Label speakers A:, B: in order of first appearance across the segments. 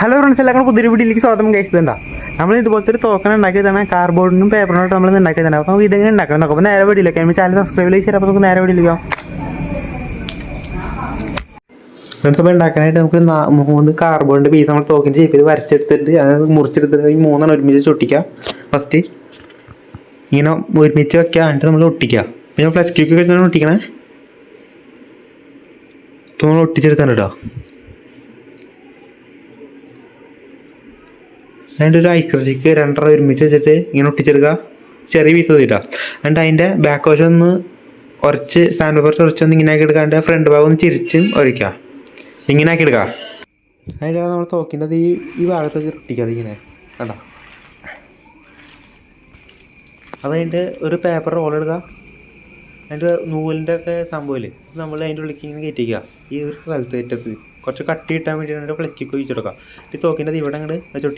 A: Hello friends എല്ലാവർക്കും പുതിയ വീട്ടിലേക്ക് സ്വാഗതം. കഴിച്ചിട്ടുണ്ട് നമ്മൾ ഇതുപോലത്തെ ഒരു തോക്കൻ ഉണ്ടാക്കിയതാണ്. കാർബോർഡിനും പേപ്പറിനോട്ട് നമ്മൾ ഉണ്ടാക്കിയതാണ് അപ്പോൾ നമുക്ക് ഇതെങ്ങനെ ഉണ്ടാക്കാം നോക്കാം. അപ്പോൾ നേരെ വീട്ടിലേക്ക് ചാനൽ സബ്സ്ക്രൈബ് ചെയ്ത് അപ്പോൾ നമുക്ക് നേരെ വീട്ടിലേക്ക് ഫ്രണ്ട്സ് അപ്പോൾ ഉണ്ടാക്കാനായിട്ട് നമുക്ക് മൂന്ന് കാർബോണിന്റെ പീസ് നമ്മൾ തോക്കിന്റെ ഷേപ്പിൽ വരച്ചെടുത്തിട്ട് അത് മുറിച്ചെടുത്തിട്ട് ഈ മൂന്നെണ്ണം ഒരുമിച്ച് ചുട്ടിക്കുക ഫസ്റ്റ് ഇങ്ങനെ ഒരുമിച്ച് വെക്കുക എന്നിട്ട് നമ്മൾ ഒട്ടിക്കുക പിന്നെ പ്ലസ് ക്യൂക്ക് വെച്ചാണ് ഒട്ടിക്കണേ. ഇപ്പോൾ നമ്മൾ ഒട്ടിച്ചെടുത്താണ് കേട്ടോ. അതിന്റെ ഒരു ഐസ് രണ്ടര ഒരുമിച്ച് വെച്ചിട്ട് ഇങ്ങനെ ഒട്ടിച്ചെടുക്കുക ചെറിയ പീസ് ചെയ്തിട്ടാ എന്നിട്ട് അതിന്റെ ബാക്ക് വശം ഒന്ന് ഉരച്ച് സാൻഡ് പേപ്പർ ഉരച്ചൊന്ന് ഇങ്ങനെ ആക്കി എടുക്കുക അതിന്റെ ഫ്രണ്ട് ഭാഗം ഒന്ന് ചിരിച്ചും ഒഴിക്കുക ഇങ്ങനെ ആക്കി എടുക്കുക അതിന്റെ നമ്മൾ തോക്കിന്റെ ഈ ഈ ഭാഗത്ത് വെച്ച് ഒട്ടിക്കാതെ ഇങ്ങനെ. കണ്ടോ? അത് ഒരു പേപ്പർ റോൾ എടുക്കുക അതിന്റെ നൂലിന്റെ ഒക്കെ സംഭവമില്ലേ? നമ്മൾ അതിന്റെ ഉള്ളിലേക്ക് ഇങ്ങനെ കയറ്റിക്കുക ഈ ഒരു സ്ഥലത്ത് ഏറ്റത്ത് കുറച്ച് കട്ടി കിട്ടാൻ വേണ്ടിയിട്ട് പ്ലസ്റ്റിക് ഒഴിച്ചെടുക്കുക ഈ തോക്കിന്റെ ഇവിടെ അങ്ങോട്ട് വെച്ച്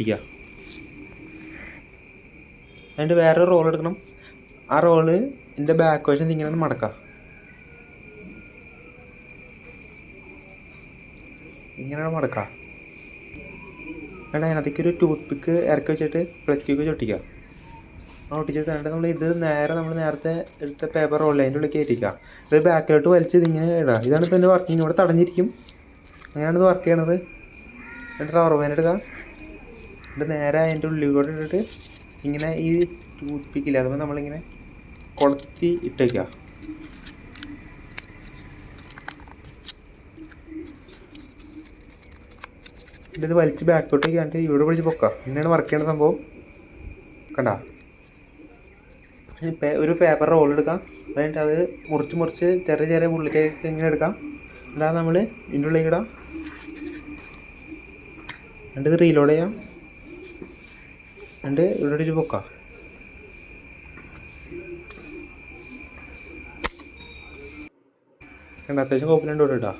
A: അതിന്റെ വേറെ റോൾ എടുക്കണം. ആ റോൾ എന്റെ ബാക്ക് വശം ഇങ്ങനെ ഒന്ന് മടക്കാം. ഇങ്ങനെ മടക്കാം. എന്നിട്ട് അതിനകത്തേക്ക് ഒരു ടൂത്ത് പിക്ക് ഇറക്കി വെച്ചിട്ട് പ്ലസ്റ്റിക് ചൊട്ടിക്കുക ആ ഒട്ടിച്ച് തന്നെ നമ്മൾ ഇത് നേരെ നമ്മൾ നേരത്തെ എടുത്ത പേപ്പർ റോളിൽ അതിന്റെ ഉള്ളിൽ കയറ്റിക്കുക ഇത് ബാക്കിലോട്ട് വലിച്ച് ഇതിങ്ങനെ ഇടുക ഇതാണ് ഇപ്പോൾ എന്റെ വർക്കിംഗ് ഇവിടെ തടഞ്ഞിരിക്കും. അങ്ങനെയാണ് ഇത് വർക്ക് ചെയ്യണത്. എന്നിട്ട് റബ്ബർ ബാൻഡ് എന്നിട്ട് നേരെ അതിന്റെ ഉള്ളിൽ കൂടെ ഇട്ടിട്ട് ഇങ്ങനെ ഈ ടൂത്ത് പിക്കില്ല അതുപോലെ നമ്മളിങ്ങനെ കൊളുത്തി ഇട്ടേക്ക. വയ്ക്കുക എന്നിട്ട് ഇത് വലിച്ച് ബാക്കോട്ടേക്ക് കണ്ടിട്ട് ഇവിടെ പിടിച്ച് പൊക്കാം. ഇങ്ങനെയാണ് വർക്ക് ചെയ്യേണ്ട സംഭവം. കണ്ട? ഒരു പേപ്പർ റോൾ എടുക്കാം. എന്നിട്ട് അത് മുറിച്ച് മുറിച്ച് ചെറിയ ചെറിയ ഉള്ളിലേക്ക് ഇങ്ങനെ എടുക്കാം. എന്താ നമ്മൾ ഇതിന്റെ ഉള്ളിലേക്ക് ഇടാം. എന്നിട്ട് ഇത് റീലോഡ് ചെയ്യാം. എന്നിട്ട് ഇവിടെ ഒരു പൊക്കാം കണ്ട അത്യാവശ്യം കോപ്പിലുണ്ട് ഇവിടെ ഇട്ടാ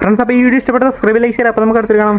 A: ഫ്രണ്ട്സ് അപ്പോൾ ഈ വീഡിയോ ഇഷ്ടപ്പെട്ട സബ്സ്ക്രൈബ് ലൈക്ക് ചെയ്യാം അപ്പോൾ നമുക്ക് അടുത്ത് കാണാം.